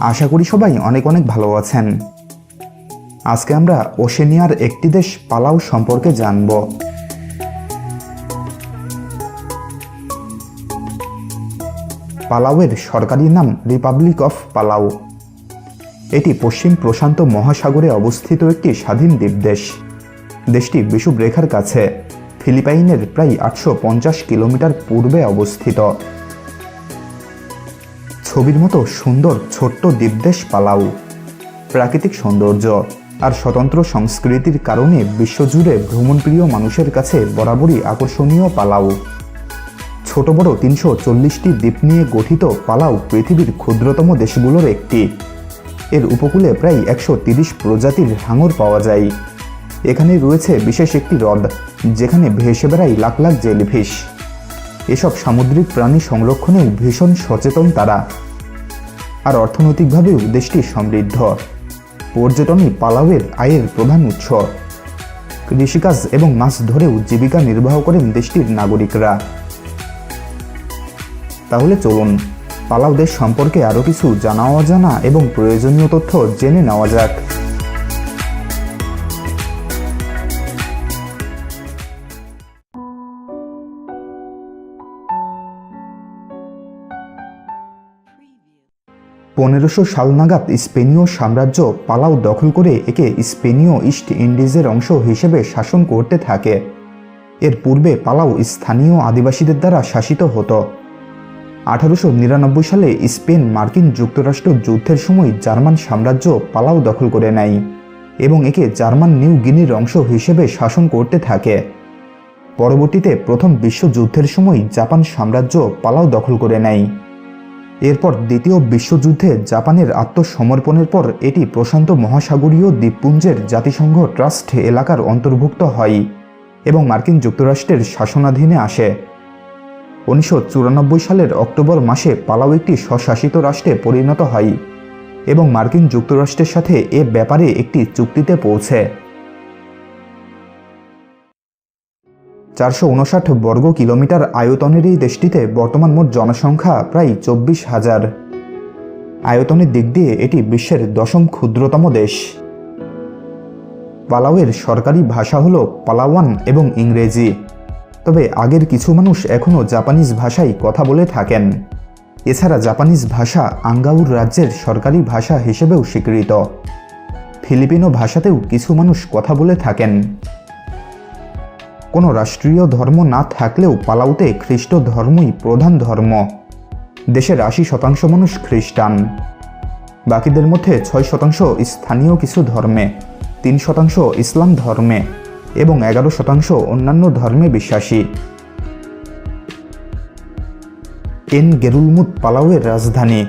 আশা করি সবাই অনেক অনেক ভালো আছেন। আজকে আমরা ওশেনিয়ার একটি দেশ পালাউ সম্পর্কে জানব। পালাউয়ের সরকারি নাম রিপাবলিক অফ পালাউ এটি পশ্চিম প্রশান্ত মহাসাগরে অবস্থিত একটি স্বাধীন দ্বীপদেশ। দেশটি বিষুব রেখার কাছে, ফিলিপাইনের প্রায় আটশো পঞ্চাশ কিলোমিটার পূর্বে অবস্থিত। ছবির মতো সুন্দর ছোট্ট দ্বীপদেশ পালাউ প্রাকৃতিক সৌন্দর্য আর স্বতন্ত্র সংস্কৃতির কারণে বিশ্বজুড়ে ভ্রমণপ্রিয় মানুষের কাছে বরাবরই আকর্ষণীয় পালাউ ছোট বড় তিনশো চল্লিশটি দ্বীপ নিয়ে গঠিত পালাউ পৃথিবীর ক্ষুদ্রতম দেশগুলোর একটি। এর উপকূলে প্রায় একশো তিরিশ প্রজাতির হাঙর পাওয়া যায়। এখানে রয়েছে বিশেষ একটি হ্রদ, যেখানে ভেসে বেড়ায় লাখ লাখ জেলিফিশ। এসব সামুদ্রিক প্রাণী সংরক্ষণেও ভীষণ সচেতন তারা। আর অর্থনৈতিকভাবেও দেশটি সমৃদ্ধ। পর্যটনই পালাউয়ের আয়ের প্রধান উৎস। কৃষিকাজ এবং মাছ ধরেও জীবিকা নির্বাহ করেন দেশটির নাগরিকরা। তাহলে চলুন পালাউ দেশ সম্পর্কে আরও কিছু জানা অজানা এবং প্রয়োজনীয় তথ্য জেনে নেওয়া যাক। পনেরোশো সাল নাগাদ স্পেনীয় সাম্রাজ্য পালাউ দখল করে একে স্পেনীয় ইস্ট ইন্ডিজের অংশ হিসেবে শাসন করতে থাকে। এর পূর্বে পালাউ স্থানীয় আদিবাসীদের দ্বারা শাসিত হতো। আঠারোশো নিরানব্বই সালে স্পেন মার্কিন যুক্তরাষ্ট্র যুদ্ধের সময় জার্মান সাম্রাজ্য পালাউ দখল করে নেয় এবং একে জার্মান নিউ গিনির অংশ হিসেবে শাসন করতে থাকে। পরবর্তীতে প্রথম বিশ্বযুদ্ধের সময় জাপান সাম্রাজ্য পালাউ দখল করে নেয়। এরপর দ্বিতীয় বিশ্বযুদ্ধে জাপানের আত্মসমর্পণের পর এটি প্রশান্ত মহাসাগরীয় দ্বীপপুঞ্জের জাতিসংঘ ট্রাস্ট এলাকার অন্তর্ভুক্ত হয় এবং মার্কিন যুক্তরাষ্ট্রের শাসনাধীনে আসে। উনিশশো চুরানব্বই সালের অক্টোবর মাসে পালাউ একটি স্বশাসিত রাষ্ট্রে পরিণত হয় এবং মার্কিন যুক্তরাষ্ট্রের সাথে এ ব্যাপারে একটি চুক্তিতে পৌঁছে। চারশো উনষাট বর্গ কিলোমিটার আয়তনের এই দেশটিতে বর্তমান মোট জনসংখ্যা প্রায় চব্বিশ হাজার। আয়তনের দিক দিয়ে এটি বিশ্বের দশম ক্ষুদ্রতম দেশ। পালাওয়ের সরকারি ভাষা হল পালাওয়ান এবং ইংরেজি। তবে আগের কিছু মানুষ এখনও জাপানিজ ভাষায় কথা বলে থাকেন। এছাড়া জাপানিজ ভাষা আঙ্গাউর রাজ্যের সরকারি ভাষা হিসেবেও স্বীকৃত। ফিলিপিনো ভাষাতেও কিছু মানুষ কথা বলে থাকেন। কোনো রাষ্ট্রীয় ধর্ম না থাকলেও পালাউতে খ্রিস্ট ধর্মই প্রধান ধর্ম। দেশের আশি শতাংশ মানুষ খ্রিস্টান। বাকিদের মধ্যে ছয় শতাংশ স্থানীয় কিছু ধর্মে, তিন শতাংশ ইসলাম ধর্মে এবং এগারো শতাংশ অন্যান্য ধর্মে বিশ্বাসী। এন গেরুলমুদ পালাউয়ের রাজধানী।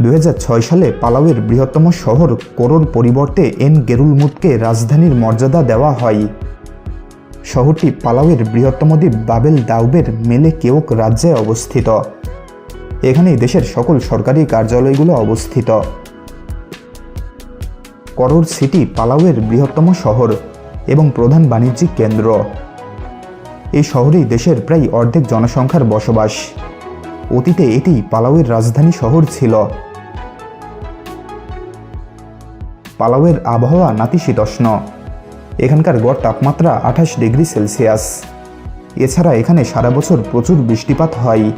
দু হাজার ছয় সালে পালাউয়ের বৃহত্তম শহর কোরোর পরিবর্তে এন গেরুলমুদকে রাজধানীর মর্যাদা দেওয়া হয়। শহরটি পালাউয়ের বৃহত্তম দ্বীপ বাবেল দাউবের মেলে কেওক রাজ্যে অবস্থিত। এখানেই দেশের সকল সরকারি কার্যালয়গুলো অবস্থিত। করোর সিটি পালাউয়ের বৃহত্তম শহর এবং প্রধান বাণিজ্যিক কেন্দ্র। এই শহরেই দেশের প্রায় অর্ধেক জনসংখ্যার বসবাস। অতীতে এটি পালাউয়ের রাজধানী শহর ছিল। পালাউয়ের আবহাওয়া নাতিশীতোষ্ণ। এখানকার গড় তাপমাত্রা আঠাশ ডিগ্রি সেলসিয়াস। এছাড়া এখানে সারা বছর প্রচুর বৃষ্টিপাত হয়।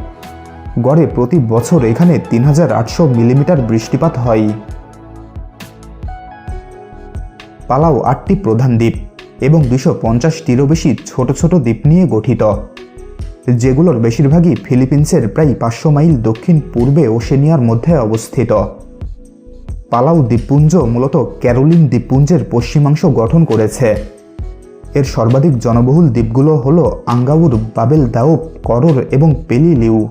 গড়ে প্রতি বছর এখানে তিন হাজার আটশো মিলিমিটার বৃষ্টিপাত হয়। পালাও আটটি প্রধান দ্বীপ এবং দুশো পঞ্চাশটিরও বেশি ছোট ছোট দ্বীপ নিয়ে গঠিত। যেগুলোর বেশিরভাগই ফিলিপিন্সের প্রায় পাঁচশো মাইল দক্ষিণ পূর্বে ওশেনিয়ার মধ্যে অবস্থিত। পালাউ দ্বীপপুঞ্জ মূলত ক্যারোলিন দ্বীপপুঞ্জের পশ্চিমাংশ গঠন করেছে। এর সর্বাধিক জনবহুল দ্বীপগুলো হল আঙ্গাউর, বাবেল দাউপ করর এবং পেলিলিউ।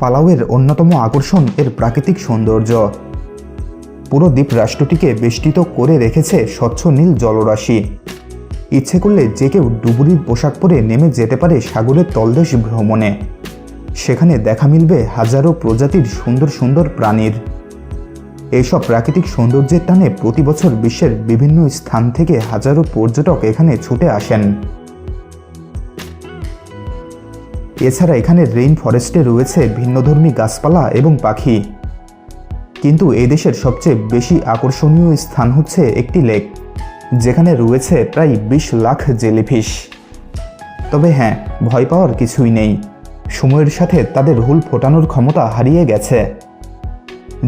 পালাউয়ের অন্যতম আকর্ষণ এর প্রাকৃতিক সৌন্দর্য। পুরো দ্বীপ রাষ্ট্রটিকে বেষ্টিত করে রেখেছে স্বচ্ছ নীল জলরাশি। ইচ্ছে করলে যে কেউ ডুবুরির পোশাক পরে নেমে যেতে পারে সাগরের তলদেশ ভ্রমণে। সেখানে দেখা মিলবে হাজারো প্রজাতির সুন্দর সুন্দর প্রাণীর। এইসব প্রাকৃতিক সৌন্দর্যের টানে প্রতি বছর বিশ্বের বিভিন্ন স্থান থেকে হাজারো পর্যটক এখানে ছুটে আসেন। এছাড়া এখানে রেইন ফরেস্টে রয়েছে ভিন্নধর্মী গাছপালা এবং পাখি। কিন্তু দেশের সবচেয়ে বেশি আকর্ষণীয় স্থান হচ্ছে একটি লেক যেখানে রয়েছে প্রায় বিশ লাখ জেলিফিশ তবে হ্যাঁ ভয় পাওয়ার কিছুই নেই। সময়ের সাথে তাদের হুল ফোটানোর ক্ষমতা হারিয়ে গেছে।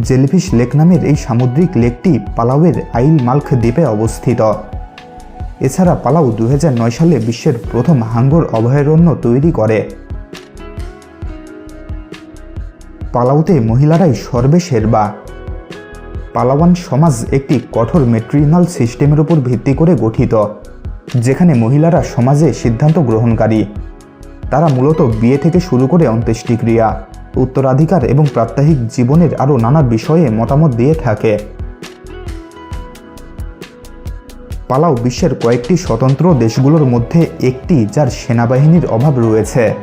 জেলিফিশ লেক নামের এই সামুদ্রিক লেকটি পালাউয়ের আইল মাল্ক দ্বীপে অবস্থিত। এছাড়া পালাউ দু হাজার নয় সালে বিশ্বের প্রথম হাঙ্গর অভয়ারণ্য তৈরি করে। পালাউতে মহিলারাই সর্বেশেরবা পালাওয়ান সমাজ একটি কঠোর মেট্রিনাল সিস্টেমের উপর ভিত্তি করে গঠিত, যেখানে মহিলারা সমাজে সিদ্ধান্ত গ্রহণকারী। তারা মূলত বিয়ে থেকে শুরু করে অন্ত্যেষ্টিক্রিয়া, উত্তরাধিকার এবং প্রাত্যহিক জীবনের আরও নানা বিষয়ে মতামত দিয়ে থাকে। পালাও বিশ্বের কয়েকটি স্বতন্ত্র দেশগুলোর মধ্যে একটি যার সেনাবাহিনীর অভাব রয়েছে।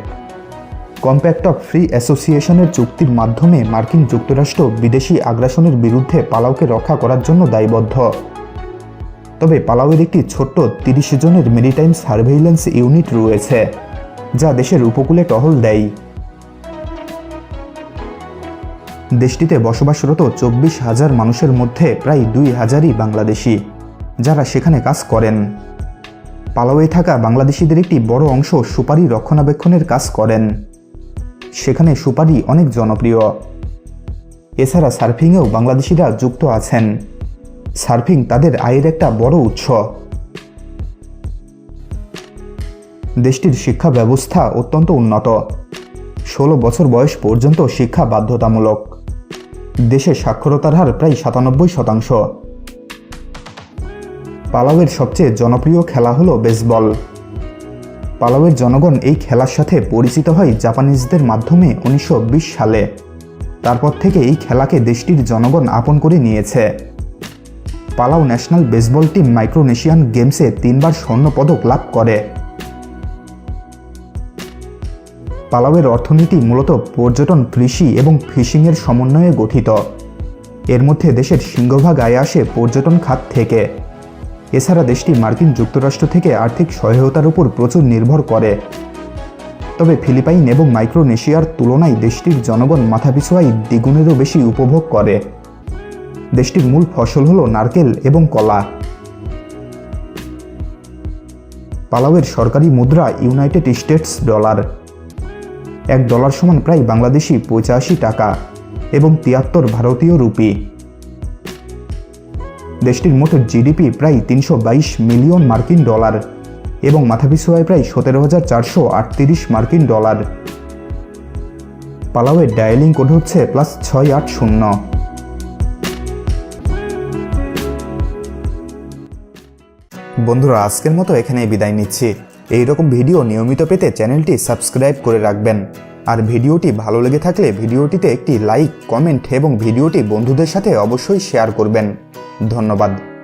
কম্প্যাক্ট অফ ফ্রি অ্যাসোসিয়েশনের চুক্তির মাধ্যমে মার্কিন যুক্তরাষ্ট্র বিদেশি আগ্রাসনের বিরুদ্ধে পালাওকে রক্ষা করার জন্য দায়বদ্ধ। তবে পালাওয়ের একটি ছোট্ট তিরিশ জনের মেরিটাইম সার্ভেইলেন্স ইউনিট রয়েছে। যা দেশের উপকূলে টহল দেয়। দেশটিতে বসবাসরত চব্বিশ হাজার মানুষের মধ্যে প্রায় দুই হাজারই বাংলাদেশি, যারা সেখানে কাজ করেন। পালাওয়ে থাকা বাংলাদেশিদের একটি বড় অংশ সুপারি রক্ষণাবেক্ষণের কাজ করেন। সেখানে সুপারি অনেক জনপ্রিয়। এছাড়া সার্ফিংয়েও বাংলাদেশিরা যুক্ত আছেন। সার্ফিং তাদের আয়ের একটা বড় উৎস। দেশটির শিক্ষা ব্যবস্থা অত্যন্ত উন্নত। ষোলো বছর বয়স পর্যন্ত শিক্ষা বাধ্যতামূলক। দেশে সাক্ষরতার হার প্রায় সাতানব্বই শতাংশ। পালাওয়ের সবচেয়ে জনপ্রিয় খেলা হলো বেসবল। পালাওয়ের জনগণ এই খেলার সাথে পরিচিত হয় জাপানিজদের মাধ্যমে উনিশশো বিশ সালে। তারপর থেকে এই খেলাকে দেশটির জনগণ আপন করে নিয়েছে। পালাও ন্যাশনাল বেসবল টিম মাইক্রোনেশিয়ান গেমসে তিনবার স্বর্ণ পদক লাভ করে। পালাওয়ের অর্থনীতি মূলত পর্যটন, কৃষি এবং ফিশিংয়ের সমন্বয়ে গঠিত। এর মধ্যে দেশের সিংহভাগ আয় আসে পর্যটন খাত থেকে। এছাড়া দেশটি মার্কিন যুক্তরাষ্ট্র থেকে আর্থিক সহায়তার উপর প্রচুর নির্ভর করে। তবে ফিলিপাইন এবং মাইক্রোনেশিয়ার তুলনায় দেশটির জনগণ মাথাপিছু আয় দ্বিগুণেরও বেশি উপভোগ করে। দেশটির মূল ফসল হল নারকেল এবং কলা। পালাওয়ের সরকারি মুদ্রা ইউনাইটেড স্টেটস ডলার। এক ডলার সমান প্রায় বাংলাদেশি পঁচাশি টাকা এবং তিয়াত্তর ভারতীয় রুপি। দেশটির মোট জিডিপি প্রায় তিনশো বাইশ মিলিয়ন মার্কিন ডলার এবং মাথাপিছু আয় প্রায় সতেরো হাজার চারশো আটত্রিশ মার্কিন ডলার। পালাওয়ের ডায়ালিং কোড হচ্ছে প্লাস ছয় আট শূন্য। বন্ধুরা, আজকের মতো এখানেই বিদায় নিচ্ছি। এই রকম ভিডিও নিয়মিত পেতে চ্যানেলটি সাবস্ক্রাইব করে রাখবেন। আর ভিডিওটি ভালো লেগে থাকলে ভিডিওটিতে একটি লাইক, কমেন্ট এবং ভিডিওটি বন্ধুদের সাথে অবশ্যই শেয়ার করবেন। ধন্যবাদ।